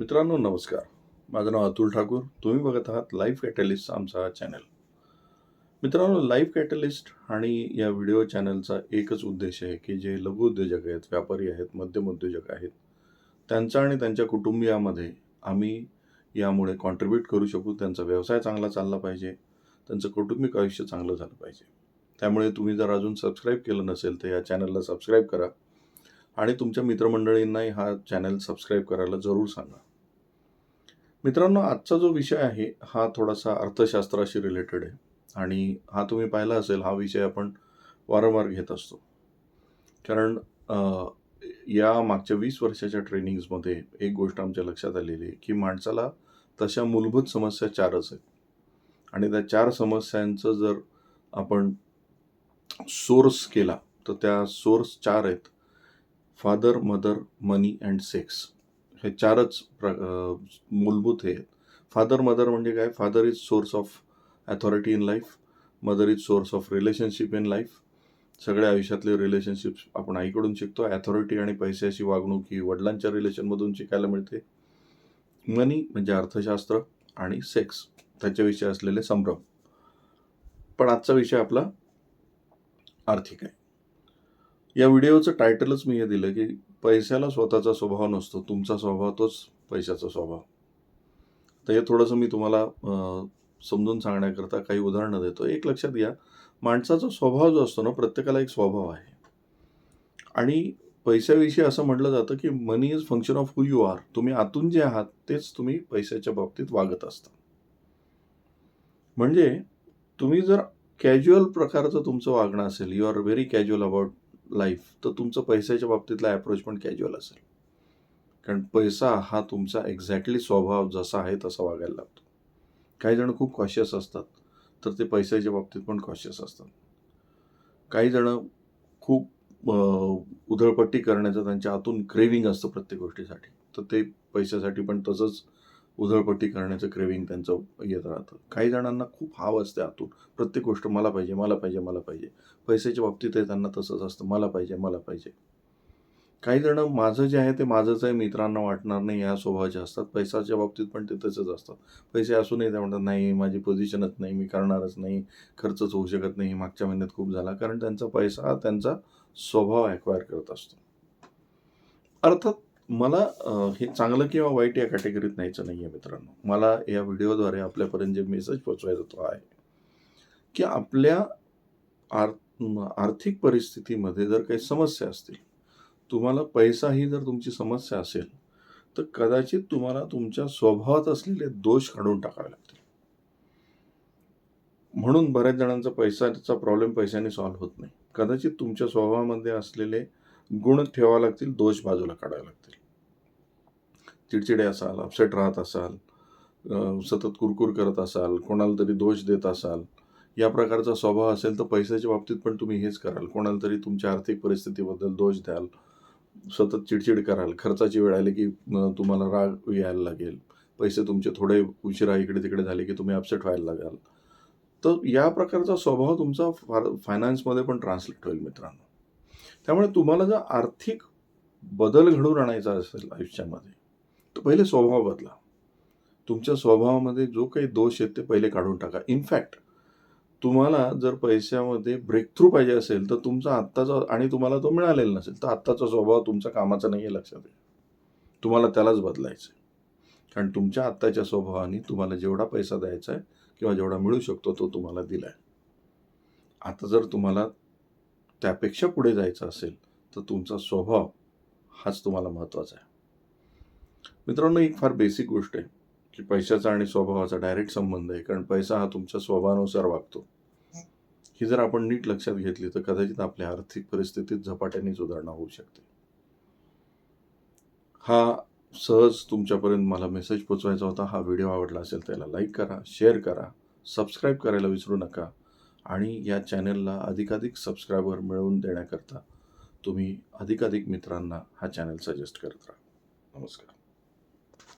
मित्रांनो नमस्कार. माझं नाव अतुल ठाकूर. तुम्ही बघत आहात लाईफ कॅटलिस्ट आमचा हा चॅनल मित्रांनो लाईफ कॅटलिस्ट आणि या व्हिडिओ चॅनलचा एकच उद्देश आहे की जे लघु उद्योजक आहेत व्यापारी आहेत मध्यम उद्योजक आहेत त्यांचा आणि त्यांच्या कुटुंबियामध्ये आम्ही यामुळे कॉन्ट्रीब्यूट करू शकू. त्यांचा व्यवसाय चांगला चालला पाहिजे. त्यांचं कौटुंबिक आयुष्य चांगलं झालं पाहिजे. त्यामुळे तुम्ही जर अजून सबस्क्राईब केलं नसेल तर या चॅनलला सबस्क्राईब करा. आणि तुमच्या मित्रमंडळींनाही हा चॅनल सबस्क्राईब करायला जरूर सांगा. मित्रांनो आजचा जो विषय आहे हा थोडासा अर्थशास्त्राशी रिलेटेड आहे. आणि हा तुम्ही पाहिला असेल हा विषय आपण वारंवार घेत असतो. कारण या मागच्या वीस वर्षाच्या ट्रेनिंग्समध्ये एक गोष्ट आमच्या लक्षात आलेली आहे की माणसाला तशा मूलभूत समस्या चारच आहेत. आणि त्या चार समस्यांचं जर आपण सोर्स केला तर त्या सोर्स चार आहेत. Father mother money and sex हे चारच प्र मूलभूत हे आहेत. फादर मदर म्हणजे काय? Father is source of authority in life mother is source of relationship in life सगळ्या आयुष्यातले रिलेशनशिप्स आपण आईकडून शिकतो. अथॉरिटी आणि पैशाची वागणूक ही वडिलांच्या रिलेशनमधून शिकायला मिळते. मनी म्हणजे अर्थशास्त्र आणि सेक्स त्याच्याविषयी असलेले संभ्रम. पण आजचा विषय आपला आर्थिक आहे. या व्हिडिओचं टायटलच मी हे दिलं की पैशाला स्वतःचा स्वभाव नसतो. तुमचा स्वभाव तोच पैशाचा स्वभाव. तर हे थोडंसं मी तुम्हाला समजून सांगण्याकरता काही उदाहरणं देतो. एक लक्षात घ्या माणसाचा स्वभाव जो असतो ना प्रत्येकाला एक स्वभाव आहे. आणि पैशाविषयी असं म्हटलं जातं की money is function of who you are तुम्ही आतून जे आहात तेच तुम्ही पैशाच्या बाबतीत वागत असता. म्हणजे तुम्ही जर कॅज्युअल प्रकारचं तुमचं वागणं असेल you are very casual about life तर तुमचं पैशाच्या बाबतीतला अप्रोच पण कॅज्युअल असेल. कारण पैसा हा तुमचा एक्झॅक्टली स्वभाव जसा आहे तसा वागायला लागतो. काही जण खूप कॉशियस असतात तर ते पैशाच्या बाबतीत पण कॉशियस असतात. काही जण खूप उधळपट्टी करण्याचं त्यांच्या आतून क्रेविंग असतं प्रत्येक गोष्टीसाठी. तर ते पैशासाठी पण तसंच उधळपट्टी करण्याचं क्रेविंग त्यांचं येत राहतं. काही जणांना खूप हाव असते आतून. प्रत्येक गोष्ट मला पाहिजे मला पाहिजे मला पाहिजे. पैशाच्या बाबतीत आहे त्यांना तसंच असतं. मला पाहिजे मला पाहिजे. काही जण माझं जे आहे ते माझंच आहे मित्रांना वाटणार नाही या स्वभावाचे असतात. पैशाच्या बाबतीत पण ते तसंच असतात. पैसे असूनही ते म्हणतात नाही माझी पोझिशनच नाही मी करणारच नाही खर्चच होऊ शकत नाही मागच्या महिन्यात खूप झाला. कारण त्यांचा पैसा हा त्यांचा स्वभाव ॲक्वायर करत असतो. अर्थात मला हे चांगलं किंवा वाईट या कॅटेगरीत न्यायचं नाही आहे मित्रांनो. मला या व्हिडिओद्वारे आपल्यापर्यंत जे मेसेज पोचवायचा तो आहे की आपल्या आर आर्थिक परिस्थितीमध्ये जर काही समस्या असतील तुम्हाला पैसा ही जर तुमची समस्या असेल तर कदाचित तुम्हाला तुमच्या स्वभावात असलेले दोष काढून टाकावे लागतील. म्हणून बऱ्याच जणांचा पैशाचा प्रॉब्लेम पैशाने सॉल्व्ह होत नाही. कदाचित तुमच्या स्वभावामध्ये असलेले गुण ठेवावे लागतील दोष बाजूला काढावे लागतील. चिडचिडे असाल अपसेट राहत असाल सतत कुरकुर करत असाल कोणाला तरी दोष देत असाल या प्रकारचा स्वभाव असेल तर पैशाच्या बाबतीत पण तुम्ही हेच कराल. कोणाला तरी तुमच्या आर्थिक परिस्थितीबद्दल दोष द्याल सतत चिडचिड कराल खर्चाची वेळ आली की तुम्हाला राग यायला लागेल. पैसे तुमचे थोडे उशिरा इकडे तिकडे झाले की तुम्ही अपसेट व्हायला लागाल. तर या प्रकारचा स्वभाव तुमचा फार फायनान्समध्ये पण ट्रान्सलेट होईल मित्रांनो. त्यामुळे तुम्हाला जर आर्थिक बदल घडवून आणायचा असेल आयुष्यामध्ये पहिले स्वभाव बदला. तुमच्या स्वभावामध्ये जो काही दोष आहेत ते पहिले काढून टाका. इनफॅक्ट तुम्हाला जर पैशामध्ये ब्रेक थ्रू पाहिजे असेल तर तुमचा आत्ताचा आणि तुम्हाला तो मिळालेला नसेल तर आत्ताचा स्वभाव तुमचा कामाचा नाही आहे लक्षात येईल तुम्हाला त्यालाच बदलायचं आहे कारण तुमच्या आत्ताच्या स्वभावाने तुम्हाला जेवढा पैसा द्यायचा आहे किंवा जेवढा मिळू शकतो तो तुम्हाला दिला आहे आता जर तुम्हाला त्यापेक्षा पुढे जायचं असेल तर तुमचा स्वभाव हाच तुम्हाला महत्त्वाचा आहे. मित्रांनो एक फार बेसिक गोष्ट आहे की पैशाचा आणि स्वभावाचा डायरेक्ट संबंध आहे कारण पैसा हा तुमच्या स्वभावानुसार वागतो. ही जर आपण नीट लक्षात घेतली तर कदाचित आपल्या आर्थिक परिस्थितीत झपाट्याने सुधारणा होऊ शकते. हा सहज तुमच्यापर्यंत मला मेसेज पोचवायचा होता. हा व्हिडिओ आवडला असेल त्याला लाईक करा शेअर करा सबस्क्राईब करायला विसरू नका आणि या चॅनलला अधिकाधिक सबस्क्रायबर मिळवून देण्याकरता तुम्ही अधिकाधिक मित्रांना हा चॅनल सजेस्ट करत राहा. नमस्कार.